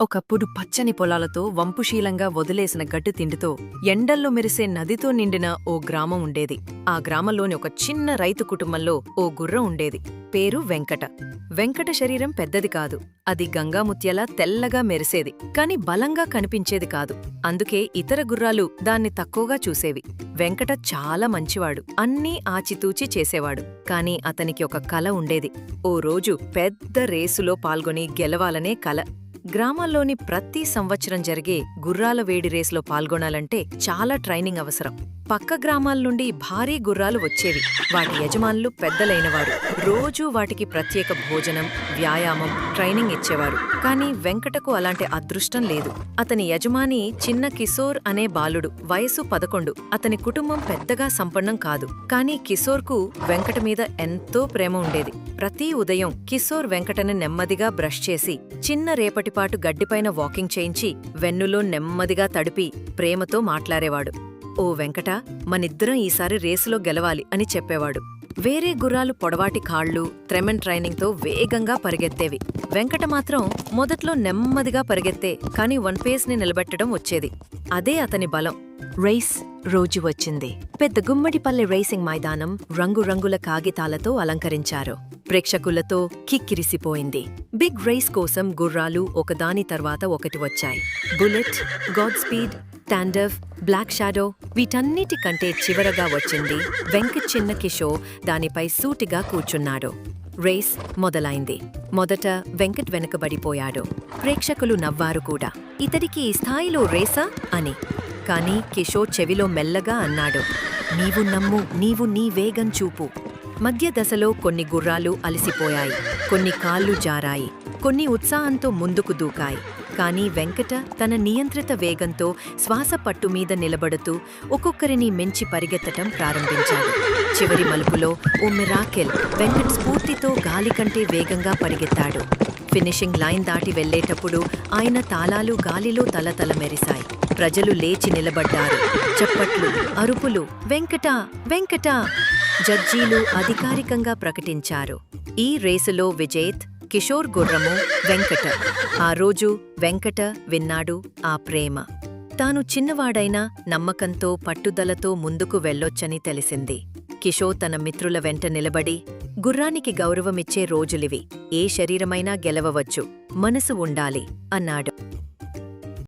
ఒకప్పుడు పచ్చని పొలాలతో వంపుశీలంగా వదిలేసిన గడ్డి తిండితో ఎండల్లో మెరిసే నదితో నిండిన ఓ గ్రామం ఉండేది. ఆ గ్రామంలోని ఒక చిన్న రైతు కుటుంబంలో ఓ గుర్రం ఉండేది. పేరు వెంకట. వెంకట శరీరం పెద్దది కాదు. అది గంగాముత్యలా తెల్లగా మెరిసేది. కాని బలంగా కనిపించేది కాదు. అందుకే ఇతర గుర్రాలు దాన్ని తక్కువగా చూసేవి. వెంకట చాలా మంచివాడు. అన్నీ ఆచితూచి చేసేవాడు. కాని అతనికి ఒక కల ఉండేది. ఓ రోజు పెద్ద రేసులో పాల్గొని గెలవాలనే కల. గ్రామాల్లోని ప్రతి సంవత్సరం జరిగే గుర్రాల వేడి రేసులో పాల్గొనాలంటే చాలా ట్రైనింగ్ అవసరం. పక్క గ్రామాల నుండి భారీ గుర్రాలు వచ్చేవి. వాటి యజమానులు పెద్దలైనవారు. రోజూ వాటికి ప్రత్యేక భోజనం వ్యాయామం ట్రైనింగ్ ఇచ్చేవారు. కానీ వెంకటకు అలాంటి అదృష్టం లేదు. అతని యజమాని చిన్న కిశోర్ అనే బాలుడు. వయసు పదకొండు. అతని కుటుంబం పెద్దగా సంపన్నం కాదు. కానీ కిశోర్కు వెంకట మీద ఎంతో ప్రేమ ఉండేది. ప్రతి ఉదయం కిశోర్ వెంకటని నెమ్మదిగా బ్రష్ చేసి చిన్న రేపటిపాటు గడ్డిపైన వాకింగ్ చేయించి వెన్నులో నెమ్మదిగా తడిపి ప్రేమతో మాట్లాడేవాడు. ఓ వెంకట మనిద్దరం ఈసారి రేసులో గెలవాలి అని చెప్పేవాడు. వేరే గుర్రాలు పొడవాటి కాళ్ళు త్రెమెన్ ట్రైనింగ్తో వేగంగా పరిగెత్తేవి. వెంకట మాత్రం మొదట్లో నెమ్మదిగా పరిగెత్తే కాని వన్ పేస్ని నిలబెట్టడం వచ్చేది. అదే అతని బలం. రేస్ రోజు వచ్చింది. పెద్ద గుమ్మడిపల్లె రేసింగ్ మైదానం రంగురంగుల కాగితాలతో అలంకరించారు. ప్రేక్షకులతో కిక్కిరిసిపోయింది. బిగ్ రేస్ కోసం గుర్రాలు ఒకదాని తర్వాత ఒకటి వచ్చాయి. Bullet godspeed standoff black shadow వీటన్నిటికంటే చివరగా వచ్చింది వెంకట్ చిన్న కిషోర్ దానిపై సూటిగా కూర్చున్నాడు. రేస్ మొదలైంది. మొదట వెంకట్ వెనుకబడిపోయాడు. ప్రేక్షకులు నవ్వారు కూడా. ఇతడికి ఈ స్థాయిలో రేసా అని. కానీ కిషోర్ చెవిలో మెల్లగా అన్నాడు. నీవు నమ్ము నీవు నీ వేగం చూపు. మధ్య దశలో కొన్ని గుర్రాలు అలసిపోయాయి కొన్ని కాళ్ళు జారాయి కొన్ని ఉత్సాహంతో ముందుకు దూకాయి. కానీ వెంకట తన నియంత్రిత వేగంతో శ్వాస పట్టు మీద నిలబడుతూ ఒక్కొక్కరిని మించి పరిగెత్తటం ప్రారంభించాడు. చివరి మలుపులో ఓ మిరాకెల్ వెంకట్ స్ఫూర్తితో గాలి కంటే వేగంగా పరిగెత్తాడు. ఫినిషింగ్ లైన్ దాటి వెళ్ళేటప్పుడు ఆయన తాళాలు గాలిలో తలతల మెరిశాయి. ప్రజలు లేచి నిలబడ్డారు. చప్పట్లు అరుపులు వెంకట వెంకట! జడ్జీలు అధికారికంగా ప్రకటించారు. ఈ రేసులో విజేత్ కిషోర్ గుర్రము వెంకట. ఆ రోజు వెంకట విన్నాడు ఆ ప్రేమ. తాను చిన్నవాడైనా నమ్మకంతో పట్టుదలతో ముందుకు వెళ్ళొచ్చని తెలిసింది. కిషోర్ తన మిత్రుల వెంట నిలబడి గుర్రానికి గౌరవమిచ్చే రోజులివి. ఏ శరీరమైనా గెలవవచ్చు. మనసు ఉండాలి అన్నాడు.